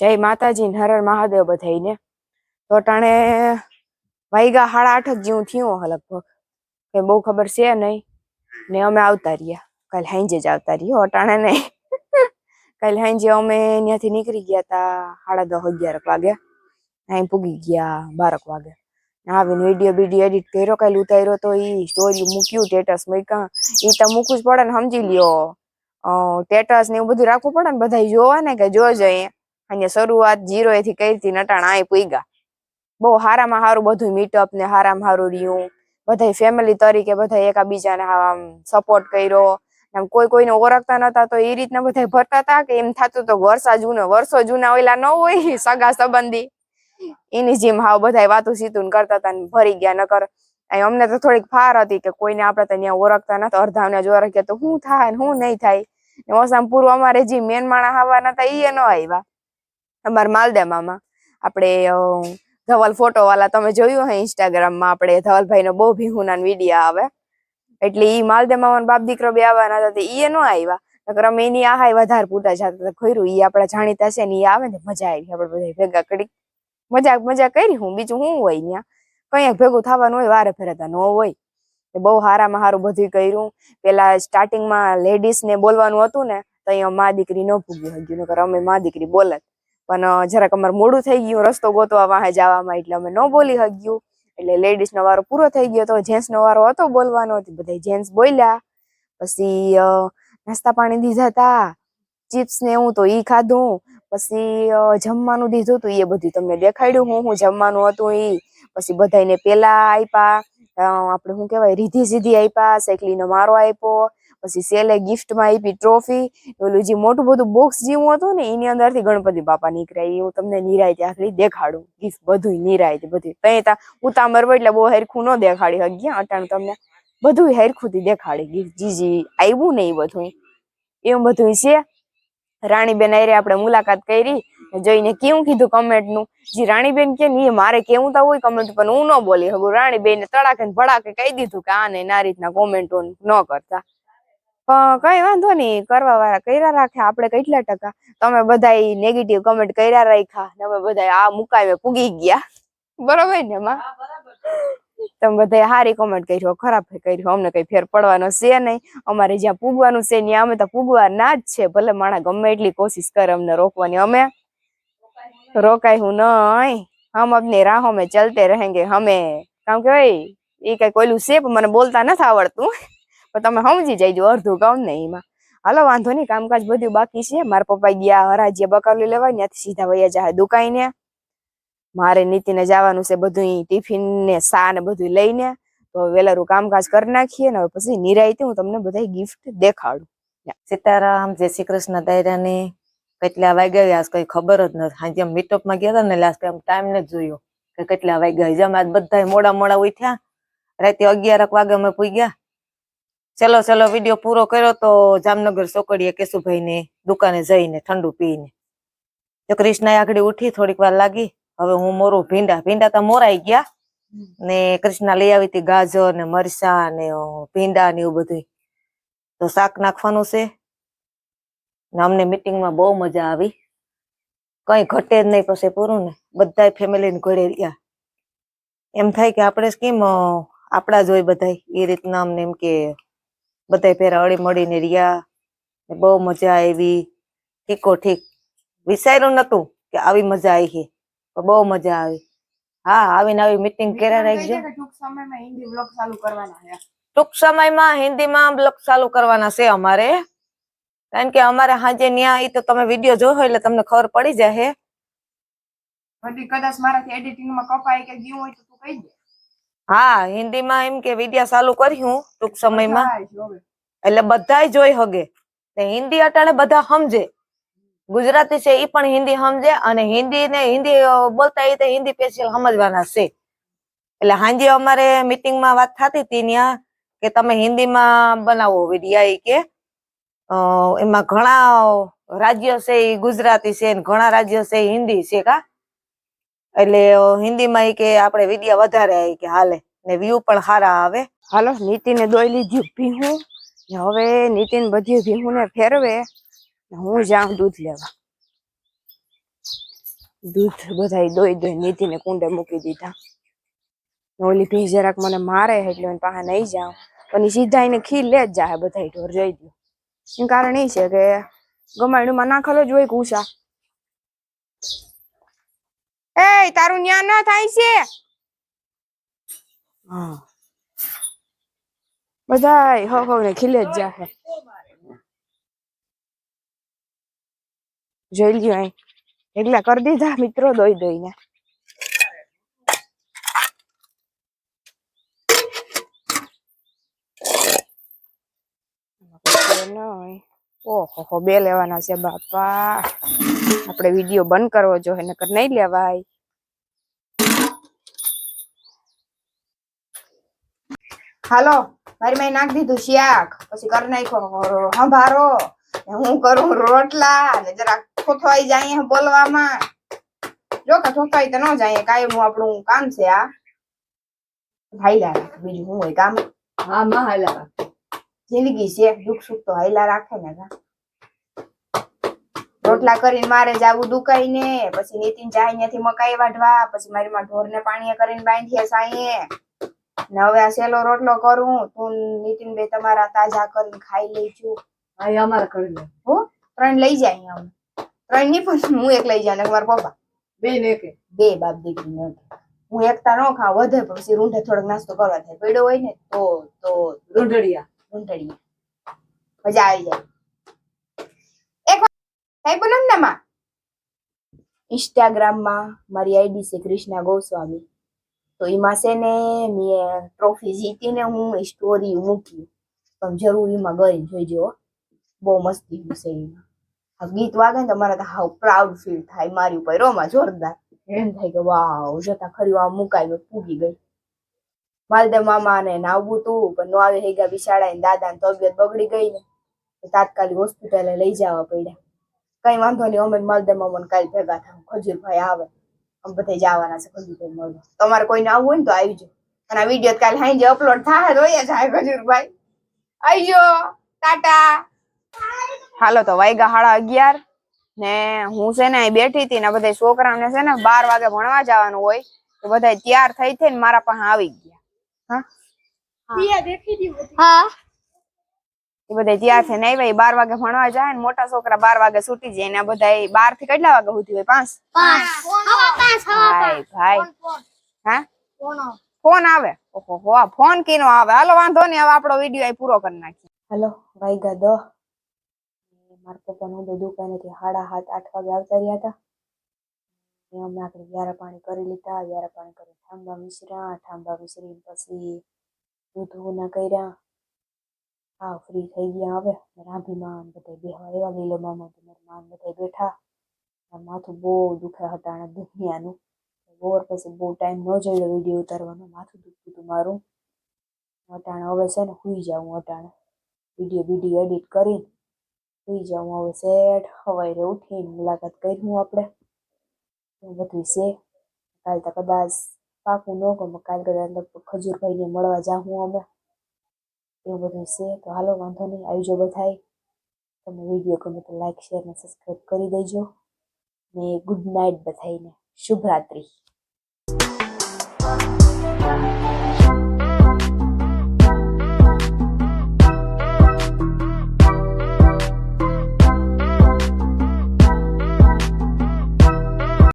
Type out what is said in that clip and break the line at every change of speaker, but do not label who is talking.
જય માતાજી ને હર હર મહાદેવ બધાઈને તો ટાણે વાઈગા સાડા આઠ જ જેવું થયું હે લગભગ. કઈ બહુ ખબર છે નહીં. ને અમે આવતા રહ્યા. કાલ હાંજે જ આવતા રહ્યા અટાણે નહીં કાલ હાંજે અમે ત્યાંથી નીકળી ગયા તા સાડા દસ અગિયારક વાગે. અહીં પૂગી ગયા બારક વાગે. આવીને વીડિયો બીડીયો એડિટ કર્યો. કાલ ઉતાર્યો તો એ સ્ટોરી મૂક્યું સ્ટેટસ મૂક્યા. એ તો મૂકવું જ પડે ને સમજી લ્યો. સ્ટેટસ ને એવું બધું રાખવું પડે ને બધા જોવા ને કે જોજો અહીંયા. અને શરૂઆત જીરો એથી કરી હતી નટાણા અહીં ગયા બહુ હારામાં હારું બધું મીટઅપ ને હારામાં હારું રહ્યું. બધા ફેમિલી તરીકે બધા એકાબીજાને આમ સપોર્ટ કર્યો. આમ કોઈ કોઈને ઓળખતા નતા તો એ રીતના બધા ભરતા હતા કે એમ થતું તો વર્ષા જૂનો, વર્ષો જૂના ઓલા ન હોય, સગા સંબંધી. એની જેમ હાવ બધા વાતું સીતું કરતા હતા ને ભરી ગયા નકર. અમને તો થોડીક ફાર હતી કે કોઈને આપણે તો ત્યાં ઓળખતા નતા અડધાને જો ઓળખ્યા તો શું થાય ને શું નહીં થાય? ઓસામ પૂરું અમારે જે મેન માણા આવવાના હતા એ ન આવ્યા. અમારા માલદામાં આપણે ધવલ ફોટો વાલા તમે જોયું હે ઇન્સ્ટાગ્રામમાં, આપણે ધવલભાઈ નો બહુ ભીહુના વીડિયો આવે. એટલે ઈ માલદેમાં બાપ દીકરો બે આવવાના હતા, તે ઈ નો આવ્યા. નકર અમે એની આહાય વધારે પૂરતા જતા હતા, ખોયરું, ઈ આપણા જાણીતા છે ને ઈ આવે ને, મજા આવી, આપણે બધા ભેગા કરી. મજાક મજા કરી, હું બીજું શું હોય ત્યાં કઈ ભેગું થવાનું હોય, વારે ફેરતા ન હોય. બહુ હારામાં હારું બધું કર્યું. પેલા સ્ટાર્ટિંગમાં લેડીઝ ને બોલવાનું હતું ને, તો અહીંયા મા દીકરી ન ભૂગ્યું હગ્યું, નકર અમે મા દીકરી બોલત પણ જરાક અમારે મોડું થઈ ગયું, રસ્તો ગોતવા વાહે જવામાં એટલે અમે ન બોલી શક્યું એટલે લેડીઝનો વારો પૂરો થઈ ગયો હતો જેન્ટ્સ નો વારો હતો બોલવાનો બધા જેન્ટ્સ બોલ્યા. પછી નાસ્તા પાણી દીધા તા, ચિપ્સ ને એવું તો એ ખાધું. પછી જમવાનું દીધું હતું એ બધું તમને દેખાડ્યું હું હું જમવાનું હતું એ પછી બધાને પેલા આપ્યા આપણે શું કહેવાય રીધી સીધી આપ્યા સાયકલીનો મારો આપ્યો પછી સેલે ગિફ્ટમાં આપી ટ્રોફી ઓલું જે મોટું બધું બોક્સ જેવું હતું ને, એની અંદરથી ગણપતિ બાપા નીકળ્યા. એ હું તમને નિરાયતે આખરી દેખાડું. ગિફ્ટ બધું નિરાયતે બધું તઈ તા ઉતામર એટલે બહુ હરખું ન દેખાડી હગ્યા અટાણું તમને બધું હરખું થી દેખાડી ગિફ્ટ જી જી આવ્યું ને એ બધું એવું બધું છે. રાણીબેન આરે આપણે મુલાકાત કરી, જોઈને કેવું કીધું કમેન્ટનું જે, રાણીબેન કે ને મારે કેવું તો હોય કમેન્ટ પણ હું ન બોલી હગું રાણીબેન તડાકે ભડાકે કહી દીધું કે આ ને ના રીતના કોમેન્ટો ન કરતા. કઈ વાંધો નહીં કરવા વાળા કર્યા રાખે આપણે કેટલા ટકા? તમે બધા નેગેટિવ કમેન્ટ કર્યા રાખ્યા ને અમે બધા આ મુકાવે પૂગી ગયા. બરોબર ને માં? તમે બધા સારી કોમેન્ટ કરી ખરાબ કરી અમને કઈ ફેર પડવાનો છે નહીં. અમારે જ્યાં પૂગવાનું છે ત્યાં અમે તો પૂગવા ના જ છે ભલે માણા ગમે એટલી કોશિશ કરે અમને રોકવાની. અમે રોકાય હું નહીં. હમ અમને રાહો મેં ચલતે રહેંગે હમે. કામ કે ભાઈ એ કઈ કોઈલું છે પણ મને બોલતા નથી આવડતું. પણ તમે સમજી જઈજો અડધું કામ ને એમાં. હાલો, વાંધો નહીં, કામકાજ બધું બાકી છે. મારા પપ્પા ગયા હરાજીએ બકાવલી લેવા ત્યાંથી સીધા વૈયા જાય દુકાઈને મારે નીતિને જવાનું છે બધું ટિફિન ને સા ને બધું લઈને. તો વેલારું કામકાજ કરી નાખીએ ને પછી નિરાયતે હું તમને બધા ગિફ્ટ દેખાડું.
સીતારામ, જય શ્રી કૃષ્ણ દાયરાની. કેટલા વાગ્યા આજ કઈ ખબર જ નથી. હાજે મીટઅપમાં ગયા હતા ને લાસ્ટ ટાઈમ ટાઈમ ને જોયો કે કેટલા વાગ્યા જેમ આજ બધા મોડા મોડા ઉઠ્યા. રાતે અગિયાર વાગે અમે પૂગ્યા. ચલો ચલો, વીડિયો પૂરો કર્યો તો જામનગર ચોકડીએ કેશુભાઈ ની દુકાને જઈને ઠંડુ પીને તો કૃષ્ણ આગળ ઉઠી, થોડીક વાર લાગી. હવે હું મોરું ભીંડા ભીંડા તો મોરાઈ ગયા. ને કૃષ્ણા લઈ આવી હતી ગાજર ને મરસા ને ભીંડા ને એવું બધું તો શાક નાખવાનું છે. ને અમને મિટિંગમાં બહુ મજા આવી. કઈ ઘટે જ નહીં પછી પૂરું ને. બધા ફેમિલી ને ઘરે રહ્યા. એમ થાય કે આપણે કેમ આપણા જ હોય બધા એ રીતના અમને એમ કે બધા ભેરા હળી મળીને રહ્યા બહુ મજા આવી. ઠીકો ઠીક. વિચાર્યું નતું કે આવી મજા આવી છે બહુ મજા આવી. હા આવીને આવી મીટિંગ કર્યા રાખજો.
ટૂંક સમયમાં હિન્દી બ્લોગ ચાલુ કરવાના છે.
ટૂંક સમયમાં હિન્દીમાં બ્લોગ ચાલુ કરવાના છે અમારે. કારણ કે અમારે હાજે ન્યા એ તો તમે વીડિયો જોયો એટલે તમને ખબર પડી જાય
બધી કદાચ મારાથી એડિટિંગમાં કપાય કે ગયું હોય તો તું કહી દે.
હા હિન્દીમાં એમ કે વીડિયો ચાલુ કર્યું ટૂંક સમયમાં. એટલે બધાય જોઈ હગે. હિન્દી અટાણે બધા સમજે ગુજરાતી છે એ પણ હિન્દી સમજે અને હિન્દી ને હિન્દી બોલતા એ હિન્દી સ્પેશિયલ સમજવાના છે. એટલે હાંજે અમારે મિટિંગમાં વાત થતી હતી ત્યાં કે તમે હિન્દીમાં બનાવો વિડિયા કે એમાં ઘણા રાજ્યો છે એ ગુજરાતી છે ઘણા રાજ્યો છે હિન્દી છે કા? એટલે હિન્દીમાં એ કે આપણે વીડિયો વધારે કે હાલે ને વ્યૂ પણ સારા આવે.
હાલો, નીતિને દોઈ લીધું. ને હવે નીતિન બધી ભીહું ને ફેરવે, હું જાઉં દૂધ લેવા. દૂધ બધા દોઈ દોઈ નીતિને કુંડે મૂકી દીધા. ઓલી ભી જરાક મને મારે એટલે પાસે નહીં જાઉં. પણ સીધા એને ખીર લે જ જાય બધા ઢોર, જોઈ દો એનું કારણ એ છે કે ગમાયણુંમાં નાખેલો જ હોય કુસા એ તારું ન્યા ના થાય છે? હા. બધાય, હો હો, ને ખીલે જ જાહે. જોઈ લ્યો અહીં. એકલા કરી દીધા, મિત્રો દોઈ દોઈને. ઓહો બે લેવાના છે, બાપા. આપણે વીડિયો બંધ કરવો જોઈએ, નકર નહીં લેવાય. હાલો. મારી મેં નાખી દીધું શાક. પછી કરી નાખ્યો સંભારો હું કરું રોટલા ને જરાક ખોથવાઈ જાય બોલવામાં. જો કે થોથવાઈ તો ન જાય કાયમનું આપણું કામ છે આ. ભાઈ રાખે બીજું શું હોય કામ?
હા માં હાલા
જિંદગી છે દુઃખ સુખ તો હાઈલા રાખે ને રોટલા કરીને મારે જાવું દુકાઈ ને પછી નીતિન જાય ત્યાંથી મકાઈ વાઢવા પછી મારી માં ઢોર ને પાણી કરીને બાંધીએ સાંયે. ને હવે આ સેલો રોટલો કરું તું નીતિન બે તમારા તાજા કરીને ખાઈ લઈશું
હા એ અમારે કરી લે.
હો ત્રણ લઈ જાય અહીંયા અમે. ત્રણ નહીં પણ હું એક લઈ જાય ને મારા પપ્પા.
બે ને એક
બે બાપ દીકરી ને હું એકતા ન ખાવ વધે પણ પછી રૂંઢે થોડોક નાસ્તો કરવા થાય. પડ્યો હોય ને તો તો
રૂંઢડિયા.
રૂંઢડિયા. મજા આવી જાય. એક સાહેબ બનાવ ને માં ઇન્સ્ટાગ્રામમાં મારી આઈડી છે કૃષ્ણા ગોસ્વામી. તો એમાં છે ને મેં ટ્રોફી જીતીને હું સ્ટોરી મૂકી. પણ જરૂર એમાં ગઈ જોઈજો. બહુ મસ્તી છે એમાં. ગીત વાગે ને તો મારે તો હાવ પ્રાઉડ ફીલ થાય મારી ઉપર રોમાં જોરદાર. એમ થાય કે વાવ, જતા ખરી વાવ મુકાઈ પૂગી ગઈ. માલદેવ મામા ને નાવું તું, પણ નો આવે હેગા બિચાડા ને દાદા ની તબિયત બગડી ગઈ ને તાત્કાલિક હોસ્પિટલે લઈ જવા પડ્યા. કઈ વાંધો નહીં, અમે ને માલદેવ મામા કાલ ભેગા થાવ. ખજૂરભાઈ આવે. અમે બધા જવાના છે ખજૂરભાઈ મળવા તમારે કોઈને આવવું હોય ને તો આવી જાય અને આ વીડિયો કાલે હાઈ અપલોડ થાય તો અહીંયા જાય ખજૂરભાઈ. આવજો. ટાટા. હાલો તો વાયગા હાડા અગિયાર ને હું છે ને બેઠી હતી ને બધા છોકરાને છે ને બાર વાગે ભણવા જવાનું હોય. તો બધા તૈયાર થઈ થઈને મારા પાસે આવી ગયા.
હા. હા.
એ બધા તૈયાર થઈને આવ્યા. એ બાર વાગે ભણવા જાય ને મોટા છોકરા બાર વાગે છૂટી જાય ને બધા બધા બારથી કેટલા વાગે સુધી હોય? પાંચ? ભાઈ ભાઈ. હા? ફોન આવે. ઓહો હો આ ફોન કીનો આવે. હાલો વાંધો નહીં હવે આપણો વીડિયો અહીં પૂરો કરી નાખીએ. હાલો ભાઈ દો. મારા પપ્પા નું દુકાનેથી સાડા સાત આઠ વાગે આવતા રહ્યા હતા. અમે આપણે યારા પાણી કરી લીધા યારા પાણી કરી ઠાંબા મિશ્રા ઠાંબા મિશ્રી પછી દૂધ ના કર્યા. હા ફ્રી થઈ ગયા હવે. રાંભીમાં બધા બેહવા એવા લીલો મામા તો મારા માન બધા બેઠા. માથું બહુ દુખે હટાણે દુનિયાનું. બોર પછી બહુ ટાઈમ ન જોયો વીડિયો ઉતારવાનો. માથું દુખતું હતું મારું. અટાણે હવે છે ને સુઈ જાઉં અટાણે વીડિયો વીડિયો એડિટ કરીને સુઈ જાઉં હવે સેટ સવારે ઉઠીને મુલાકાત કરી હું આપણે બધું છે? કાલ તો કદાચ પાકું ન ગમે. કાલ કદાચ ખજૂરભાઈને મળવા જાઉં અમે. એવું બધું છે, તો હાલો, વાંધો નહીં આવજો બધાય. તમે વીડિયો ગમે તો લાઈક શેર ને સબસ્ક્રાઈબ કરી દેજો. ને ગુડ નાઇટ બધાઈને શુભરાત્રી.